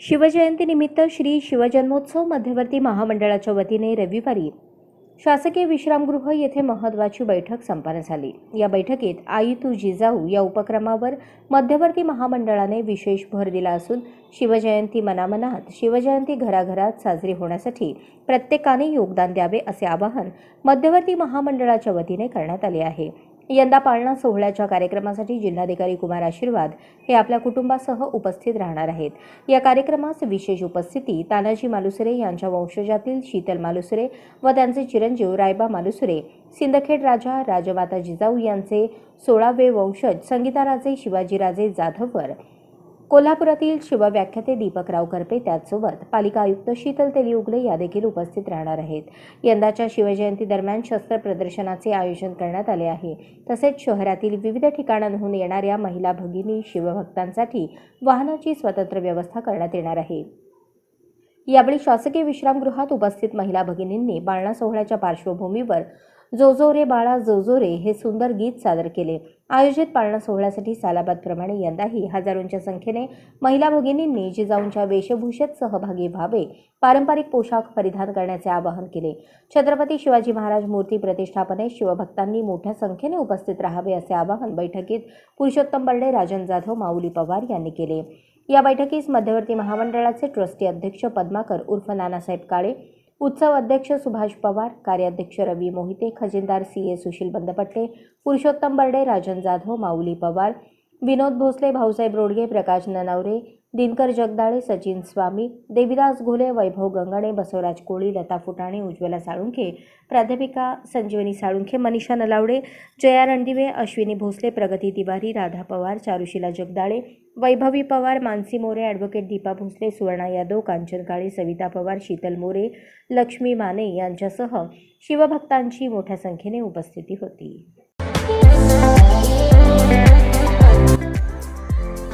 शिवजयंतीनिमित्त श्री शिवजन्मोत्सव मध्यवर्ती महामंडळाच्या वतीने रविवारी शासकीय विश्रामगृह येथे महत्त्वाची बैठक संपन्न झाली. या बैठकीत आई तू जिजाऊ या उपक्रमावर मध्यवर्ती महामंडळाने विशेष भर दिला असून शिवजयंती मनामनात शिवजयंती घराघरात साजरी होण्यासाठी प्रत्येकाने योगदान द्यावे असे आवाहन मध्यवर्ती महामंडळाच्या वतीने करण्यात आले आहे. यंदा पाळणा सोहळ्याच्या कार्यक्रमासाठी जिल्हाधिकारी कुमार आशीर्वाद हे आपल्या कुटुंबासह उपस्थित राहणार आहेत. या कार्यक्रमास विशेष उपस्थिती तानाजी मालुसरे यांच्या वंशजातील शीतल मालुसरे व त्यांचे चिरंजीव रायबा मालुसरे सिंदखेड राजा राजमाता जिजाऊ यांचे सोळावे वंशज संगीताराजे शिवाजीराजे जाधववर कोल्हापुरातील शिवव्याख्याते दीपकराव करपे त्याचसोबत पालिका आयुक्त शीतल तेली उगले या देखील उपस्थित राहणार आहेत. यंदाच्या शिवजयंती दरम्यान शस्त्र प्रदर्शनाचे आयोजन करण्यात आले आहे. तसेच शहरातील विविध ठिकाणांहून येणाऱ्या महिला भगिनी शिवभक्तांसाठी वाहनाची स्वतंत्र व्यवस्था करण्यात येणार आहे. यावेळी शासकीय विश्रामगृहात उपस्थित महिला भगिनींनी बाळणा सोहळ्याच्या पार्श्वभूमीवर जोजो रे बाळा जोजो रे हे सुंदर गीत सादर केले. आयोजित पाळणा सोहळ्यासाठी सालाबादप्रमाणे यंदाही हजारोंच्या संख्येने महिला भगिनींनी जिजाऊंच्या वेशभूषेत सहभागी व्हावे पारंपरिक पोशाख परिधान करण्याचे आवाहन केले. छत्रपती शिवाजी महाराज मूर्ती प्रतिष्ठापनेत शिवभक्तांनी मोठ्या संख्येने उपस्थित राहावे असे आवाहन बैठकीत पुरुषोत्तम बर्डे राजन जाधव माऊली पवार यांनी केले. या बैठकीस मध्यवर्ती महामंडळाचे ट्रस्टी अध्यक्ष पद्माकर उर्फ नानासाहेब काळे उत्सव अध्यक्ष सुभाष पवार कार्याध्यक्ष रवी मोहिते खजिनदार सी ए सुशील बंदपट्टे पुरुषोत्तम बर्डे राजन जाधव माऊली पवार विनोद भोसले भाऊसाहेब रोडगे प्रकाश ननावरे दिनकर जगदाळे सचिन स्वामी देविदास घोले वैभव गंगाणे बसवराज कोळी लता फुटाणे उज्ज्वला साळुंखे प्राध्यापिका संजीवनी साळुंखे मनीषा नलावडे जया रणदिवे अश्विनी भोसले प्रगती तिवारी राधा पवार चारुशिला जगदाळे वैभवी पवार मानसी मोरे ॲडव्होकेट दीपा भोसले सुवर्णा यादव कांचन काळे सविता पवार शीतल मोरे लक्ष्मी माने यांच्यासह शिवभक्तांची मोठ्या संख्येने उपस्थिती होती.